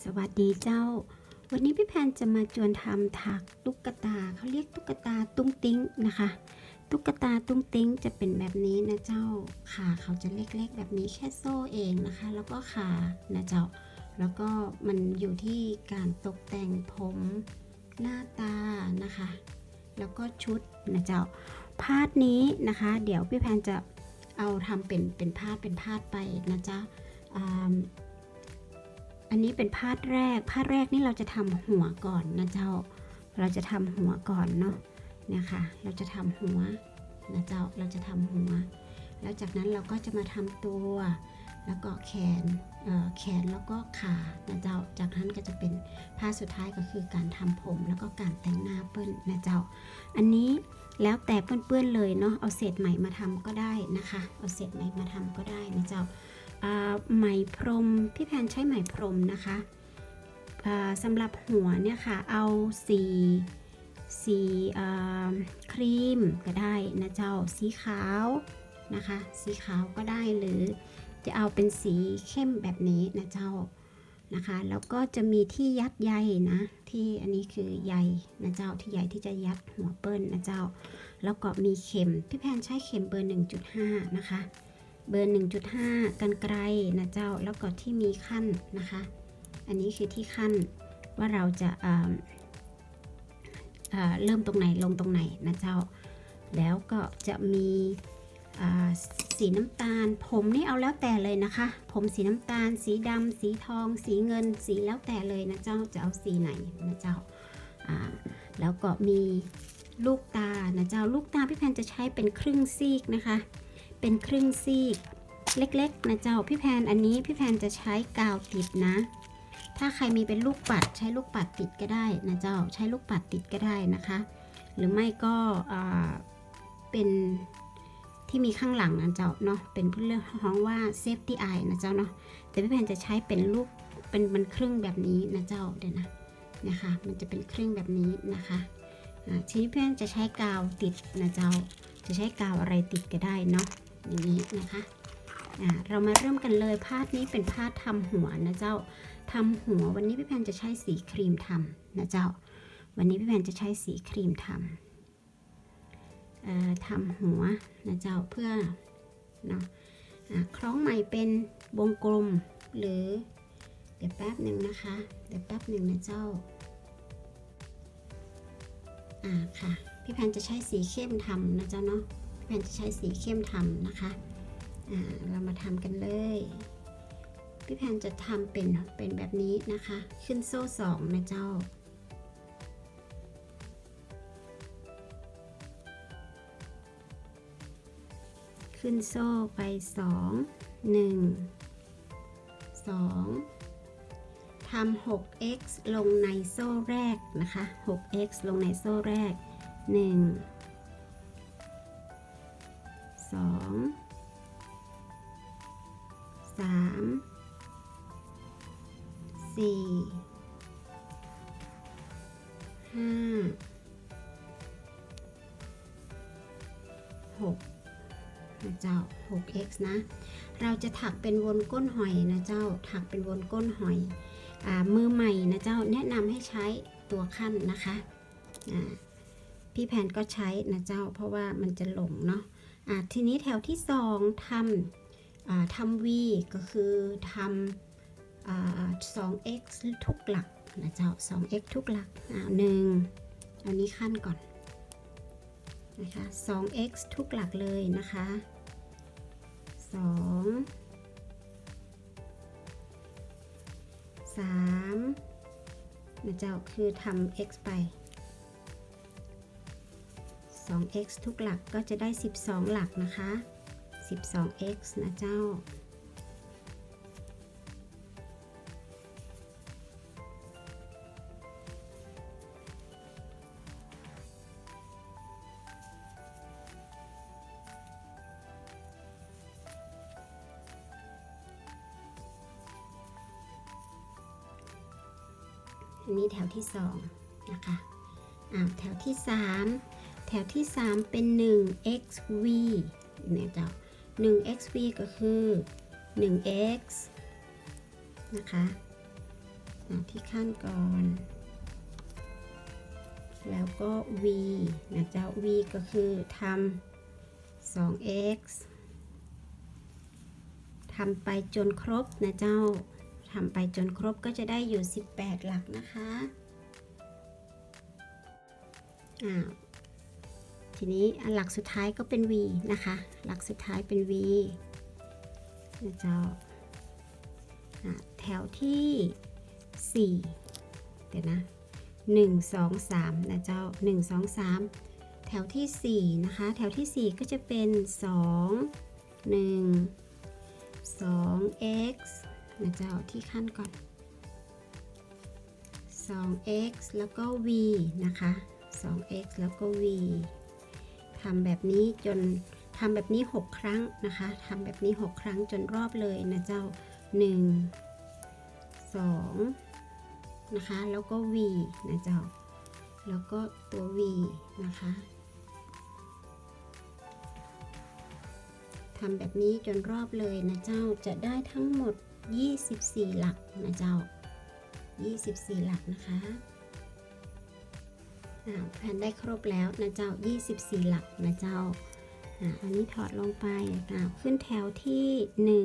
สวัสดีเจ้า วันนี้พี่แพนจะมาจวนทำถักตุ๊กตาเขาเรียกตุ๊กตาตุ้งติ้งนะคะ ตุ๊กตาตุ้งติ้งจะเป็นแบบนี้นะเจ้าขาเขาจะเล็กๆ แบบนี้แค่โซ่เองนะคะ แล้วก็ขานะเจ้า แล้วก็มันอยู่ที่การตกแต่งผมหน้าตานะคะ แล้วก็ชุดนะเจ้าพาดนี้นะคะ เดี๋ยวพี่แพนจะเอาทำเป็นเป็นพาดเป็นพาดไปนะจ๊ะอ่า อันนี้เป็นพาดแรก พาดแรกนี่เราจะทำหัวก่อนนะเจ้า เราจะทำหัวก่อนเนาะเนี่ยค่ะ เราจะทำหัวนะเจ้า เราจะทำหัว แล้วจากนั้นเราก็จะมาทำตัว แล้วก็แขนแขนแล้วก็ขานะเจ้า จากนั้นก็จะเป็นพาดสุดท้ายก็คือการทำผมแล้วก็การแต่งหน้าเปิ้ลนะเจ้า อันนี้แล้วแต่เปื้อนๆเลยเนาะ เอาเศษไหมมาทำก็ได้นะคะ เอาเศษไหมมาทำก็ได้นะเจ้า ไหมพรมพี่แพนใช้ไหมพรมนะคะสำหรับหัวเนี่ยค่ะเอาสีสีครีมก็ได้นะเจ้าสีขาวนะคะ สีขาวก็ได้หรือจะเอาเป็นสีเข้มแบบนี้นะเจ้านะคะแล้วก็จะมีที่ยัดใยนะ ที่อันนี้คือใยนะเจ้าที่ใยที่จะยัดหัวเปิ้ลนะเจ้า แล้วก็มีเข็มพี่แพนใช้เข็มเบอร์ 1.5 นะคะ เบอร์ 1.5 กันไกลนะเจ้าแล้วก็ที่มีขั้นนะคะ อันนี้คือที่ขั้นว่าเราจะเเอ่อเริ่มตรงไหนลงตรงไหนนะเจ้า แล้วก็จะมีสีน้ำตาล ผมนี่เอาแล้วแต่เลยนะคะ ผมสีน้ำตาล สีดำสีทอง สีเงิน สีแล้วแต่เลยนะเจ้าจะเอาสีไหนนะเจ้าาแล้วก็มีลูกตานะเจ้าลูกตาพี่แพนจะใช้เป็นครึ่งซีกนะคะ เป็นครึ่งซีก เล็กๆนะเจ้าพี่แพนอันนี้พี่แพนจะใช้กาวติดนะ ถ้าใครมีเป็นลูกปัดใช้ลูกปัดติดก็ได้นะเจ้าใช้ลูกปัดติดก็ได้นะคะ หรือไม่ก็เป็นที่มีข้างหลังนะเจ้าเนาะเป็นเรื่องห้องว่า safety eye นะเจ้าเนาะแต่พี่แพนจะใช้เป็นลูกเป็นมันครึ่งแบบนี้นะเจ้าเดี๋ยวนะนะคะมันจะเป็นครึ่งแบบนี้นะคะทีนี้พี่แพนจะใช้กาวติดนะเจ้า จะใช้กาวอะไรติดก็ได้เนาะ อย่างนี้นะคะเรามาเริ่มกันเลยพาดนี้เป็นพาดทำหัวนะเจ้าทำหัววันนี้พี่แพนจะใช้สีครีมทำนะเจ้า วันนี้พี่แพนจะใช้สีครีมทำทำหัวนะเจ้าเพื่อเนาะคล้องใหม่เป็นวงกลมหรือเดี๋ยวแป๊บหนึ่งนะคะ เดี๋ยวแป๊บหนึ่งนะเจ้าอ่าค่ะพี่แพนจะใช้สีเข้มทำนะเจ้าเนาะ นจะใช้สีเข้มทำนะคะเรามาทำกันเลย พี่แพนจะทำเป็นเป็นแบบนี้นะคะ ขึ้นโซ่สองนะเจ้า ขึ้นโซ่ไปสองหนึ่งสองทำ 6x ลงในโซ่แรกนะคะ 6x ลงในโซ่แรก 1 4 5 6นะเจ้า 6x นะ เราจะถักเป็นวนก้นหอยนะเจ้า ถักเป็นวนก้นหอยอมือใหม่นะเจ้า แนะนำให้ใช้ตัวขั้นนะคะ พี่แพนก็ใช้นะเจ้า เพราะว่ามันจะหลงเนาะอ่าทีนี้แถวที่สองทำอ่าทำ v ก็คือทำอ่า 2x ทุกหลักนะเจ้า 2x ทุกหลักอ่าหนึ่งเอานี้ขั้นก่อนนะคะ 2x ทุกหลักเลยนะคะสองสามนะเจ้าคือทำ x ไป 2x ทุกหลักก็จะได้ 12 หลักนะคะ 12x นะเจ้า อันนี้แถวที่สองนะคะอ่าแถวที่สามแถวที่สามเป็น 1xv เนี่ยเจ้า 1xv ก็คือ 1x นะคะอะที่ขั้นก่อน แล้วก็ v นะเจ้า v ก็คือทำ 2x ทำไปจนครบนะเจ้า ทำไปจนครบก็จะได้อยู่ 18 หลักนะคะอ้าวทีนี้หลักสุดท้ายก็เป็น v นะคะ หลักสุดท้ายเป็น v นะเจ้าอะแถวที่ 4 เดี๋ยวนะ 1 2 3 นะเจ้า 1 2 3 แถวที่ 4 นะคะ แถวที่ 4 ก็จะเป็น 2 1 2x นะเจ้าที่ขั้นก่อน 2x แล้วก็ v นะคะ 2x แล้วก็ v ทำแบบนี้จนทำแบบนี้ 6 ครั้งนะคะทำแบบนี้ 6 ครั้งจนรอบเลยนะเจ้า 1 2 นะคะ แล้วก็ v นะเจ้า แล้วก็ตัว v นะคะทำแบบนี้จนรอบเลยนะเจ้าจะได้ทั้งหมด 24 หลักนะเจ้า 24 หลักนะคะแผ่นได้ครบแล้วนะเจ้า 24 หลักนะเจ้าอันนี้ถอดลงไปขึ้นแถวที่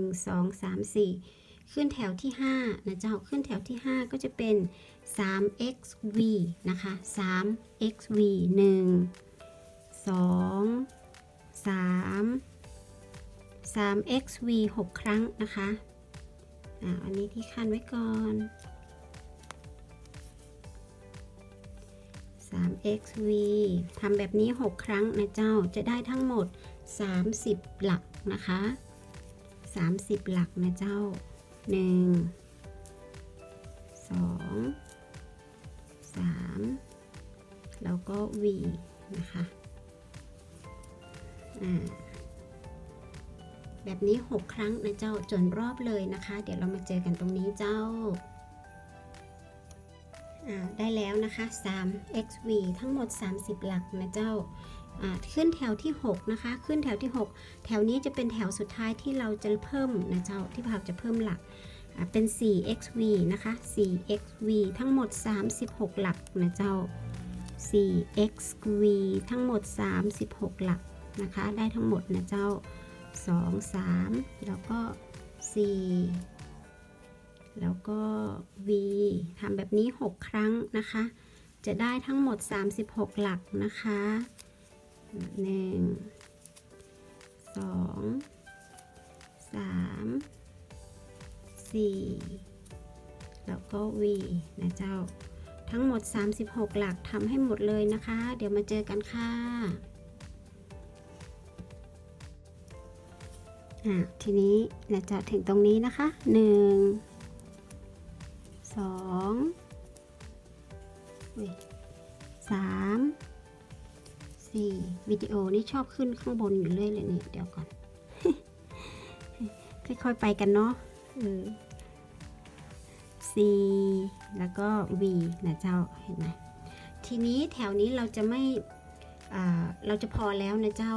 1 2 3 4 ขึ้นแถวที่5นะเจ้า ขึ้นแถวที่ 5 ก็จะเป็น 3xv นะคะ 3xv 1 2 3 3xv 6 ครั้งนะคะ อ่าอันนี้ที่ขั้นไว้ก่อน 3xv ทำแบบนี้ 6 ครั้งนะเจ้า จะได้ทั้งหมด 30 หลักนะคะ 30 หลักนะเจ้า 1 2 3 แล้วก็ v นะคะ อ่า แบบนี้ 6 ครั้งนะเจ้าจนรอบเลยนะคะ เดี๋ยวเรามาเจอกันตรงนี้เจ้าได้แล้วนะคะ 3xv ทั้งหมด 30 หลักนะเจ้าขึ้นแถวที่ 6 นะคะ ขึ้นแถวที่ 6 แถวนี้จะเป็นแถวสุดท้ายที่เราจะเพิ่มนะเจ้าที่เราจะเพิ่มหลักเป็น 4xv นะคะ 4xv ทั้งหมด 36 หลักนะเจ้า 4xv ทั้งหมด 36 หลักนะคะ ได้ทั้งหมดนะเจ้า 2 3 แล้วก็ 4 แล้วก็ v ทำแบบนี้ 6 ครั้งนะคะ จะได้ทั้งหมด 36 หลักนะคะ 1 2 3 4 แล้วก็ v นะเจ้า ทั้งหมด 36 หลักทำให้หมดเลยนะคะ เดี๋ยวมาเจอกันค่ะ ทีนี้เราจะถึงตรงนี้นะคะ 1 2 3 4วิดีโอนี่ชอบขึ้นข้างบนอยู่เรื่อยเลยนี่ เดี๋ยวก่อน ค่อยๆไปกันเนาะเออ C แล้วก็ V นะเจ้าเห็นไหมทีนี้แถวนี้เราจะไม่เราจะพอแล้วนะเจ้า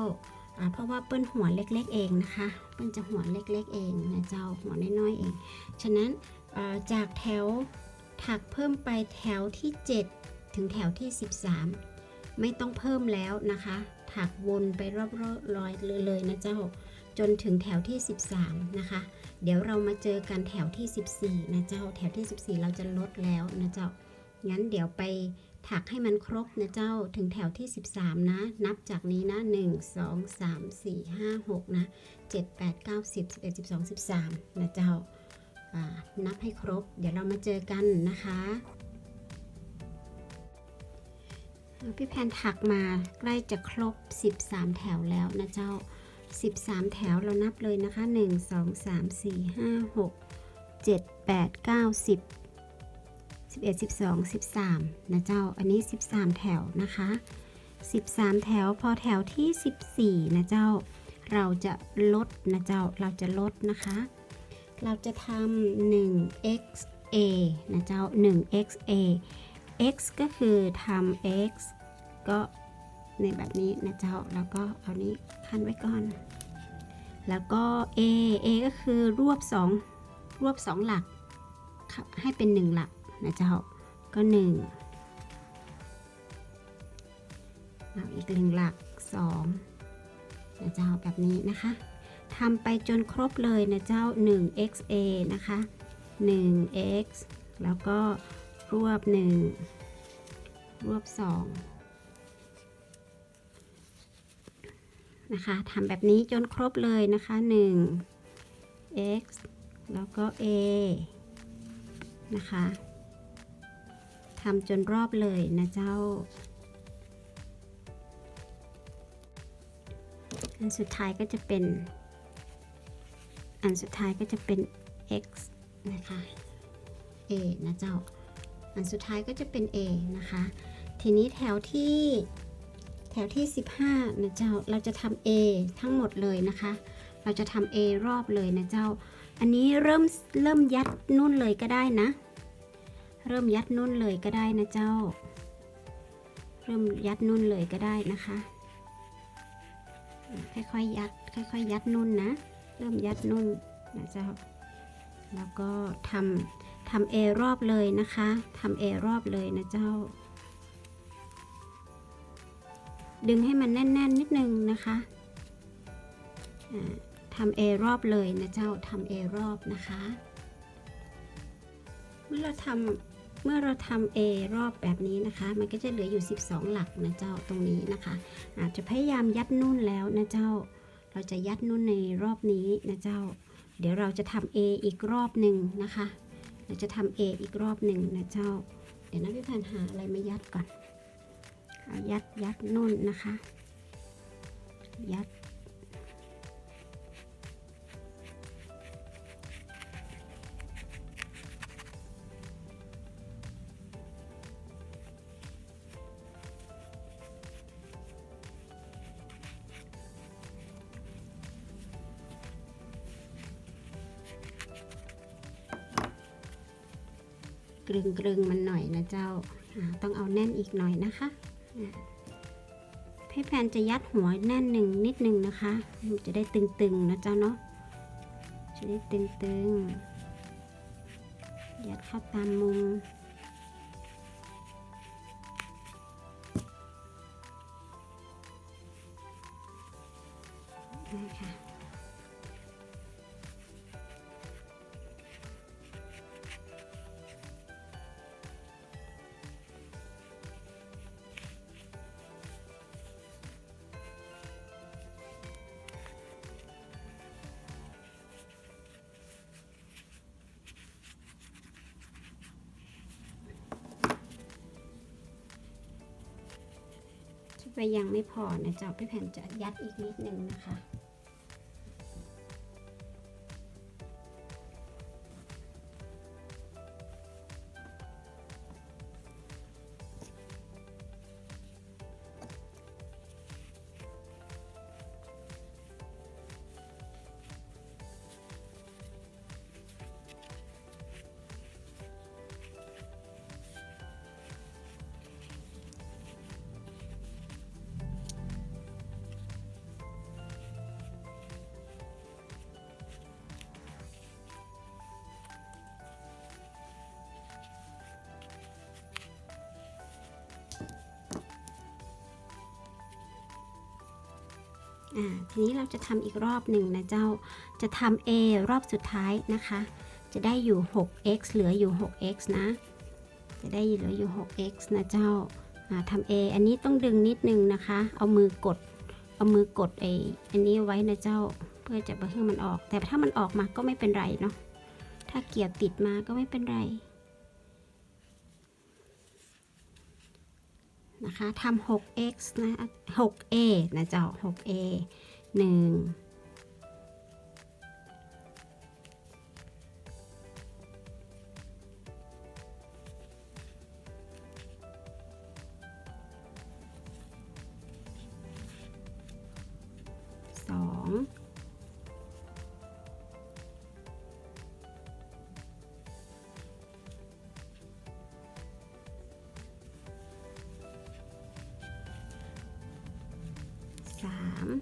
เพราะว่าเปิ้ลหัวเล็กๆเองนะคะ เปิ้ลจะหัวเล็กๆเองนะเจ้าหัวน้อยๆเอง ฉะนั้นจากแถวถักเพิ่มไปแถวที่ 7 ถึงแถวที่ 13 ไม่ต้องเพิ่มแล้วนะคะ ถักวนไปรอบๆรอยเลยๆนะเจ้า จนถึงแถวที่ 13 นะคะ เดี๋ยวเรามาเจอกันแถวที่ 14 นะเจ้า แถวที่ 14 เราจะลดแล้วนะเจ้า งั้นเดี๋ยวไป ถักให้มันครบนะเจ้าถึงแถวที่ 13 นะ นับจากนี้นะ 1 2 3 4 5 6 นะ 7 8 9 10 11 12 13 นะเจ้าอ่านับให้ครบ เดี๋ยวเรามาเจอกันนะคะพี่แพนถักมาใกล้จะครบ 13 แถวแล้วนะเจ้า 13 แถวเรานับเลยนะคะ 1 2 3 4 5 6 7 8 9 10 11 12 13 นะเจ้า อันนี้ 13 แถวนะคะ 13 แถวพอแถวที่ 14 นะเจ้า เราจะลดนะเจ้า เราจะลดนะคะ เราจะทำ 1xa นะเจ้า 1xa x ก็คือทำ x ก็ในแบบนี้นะเจ้า แล้วก็เอานี้ขั้นไว้ก่อน แล้วก็ a a ก็คือรวบ 2 รวบ 2 หลักให้เป็น 1 หลัก นะเจ้าก็หนึ่งเอาอีกหนึ่งหลักสองนะเจ้าแบบนี้นะคะทำไปจนครบเลยนะเจ้า 1xa นะคะ 1x แล้วก็รวบ 1 รวบ 2 นะคะทำแบบนี้จนครบเลยนะคะ 1 x แล้วก็ a นะคะ ทำจนรอบเลยนะเจ้า อันสุดท้ายก็จะเป็น อันสุดท้ายก็จะเป็น x นะคะ a นะเจ้า อันสุดท้ายก็จะเป็น a นะคะ ทีนี้แถวที่แถวที่ 15 นะเจ้า เราจะทำ a ทั้งหมดเลยนะคะ เราจะทำ a รอบเลยนะเจ้า อันนี้เริ่มเริ่มยัดนุ่นเลยก็ได้นะ เริ่มยัดนุ่นเลยก็ได้นะเจ้า เริ่มยัดนุ่นเลยก็ได้นะคะ ค่อยๆยัด ค่อยๆยัดนุ่นนะ เริ่มยัดนุ่นนะเจ้า แล้วก็ทำทำเอรอบเลยนะคะทำเอรอบเลยนะเจ้า ดึงให้มันแน่น ๆ นิดนึงนะคะอ่าทำเอรอบเลยนะเจ้าทำเอรอบนะคะเมื่อเราทำ เมื่อเราทำ A รอบแบบนี้นะคะ มันก็จะเหลืออยู่ 12 หลักนะเจ้าตรงนี้นะคะ อาจจะพยายามยัดนุ่นแล้วนะเจ้า เราจะยัดนุ่นในรอบนี้นะเจ้า เดี๋ยวเราจะทำ A อีกรอบหนึ่งนะคะ เราจะทำ A อีกรอบหนึ่งนะเจ้า เดี๋ยวนะพี่แพนหาอะไรมายัดก่อนเอายัดยัดนุ่นนะคะ ยัด กรึงกรึงมันหน่อยนะเจ้า ต้องเอาแน่นอีกหน่อยนะคะอ่าพี่แพนจะยัดหัวแน่นหนึ่งนิดหนึ่งนะคะ มันจะได้ตึงๆนะเจ้าเนาะ จะได้ตึงๆ ยัดเข้าตามมุมนะคะ ยังไม่พอนะเจ้าพี่แผ่นจะยัดอีกนิดนึงนะคะ อ่าทีนี้เราจะทำอีกรอบหนึ่งนะเจ้า จะทำ A รอบสุดท้ายนะคะ จะได้อยู่ 6x เหลืออยู่ 6x นะ จะได้เหลืออยู่ 6x นะเจ้าทำ A อันนี้ต้องดึงนิดนึงนะคะ เอามือกด เอามือกดไออันนี้ไว้นะเจ้า เพื่อจะให้มันออก แต่ถ้ามันออกมาก็ไม่เป็นไรเนาะ ถ้าเกี่ยวติดมาก็ไม่เป็นไร นะคะทำ 6x นะ 6a นะเจ้า 6a 1 them.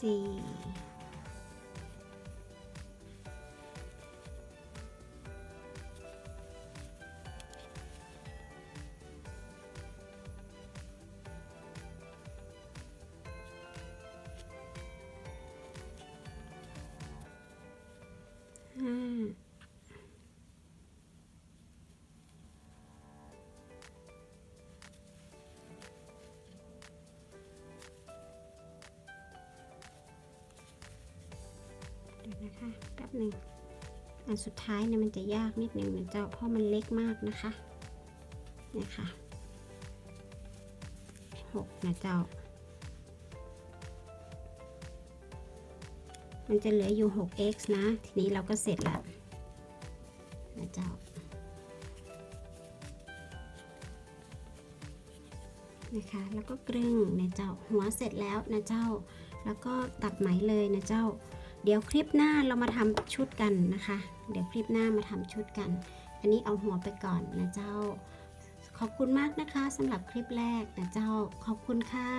See. นะคะแป๊บหนึ่งอันสุดท้ายเนี่ยมันจะยากนิดหนึ่งนะเจ้าเพราะมันเล็กมากนะคะเนี่ยค่ะหกนะเจ้า มันจะเหลืออยู่ 6x นะ ทีนี้เราก็เสร็จล้วนะเจ้านะคะแล้วก็กรึงนะเจ้าหัวเสร็จแล้วนะเจ้า แล้วก็ตัดไหมเลยนะเจ้า ดี๋ยวคลิปหน้าเรามาทำชุดกันนะคะ เดี๋ยวคลิปหน้ามาทำชุดกัน อันนี้เอาหัวไปก่อนนะเจ้า ขอบคุณมากนะคะสำหรับคลิปแรกนะเจ้า ขอบคุณค่ะ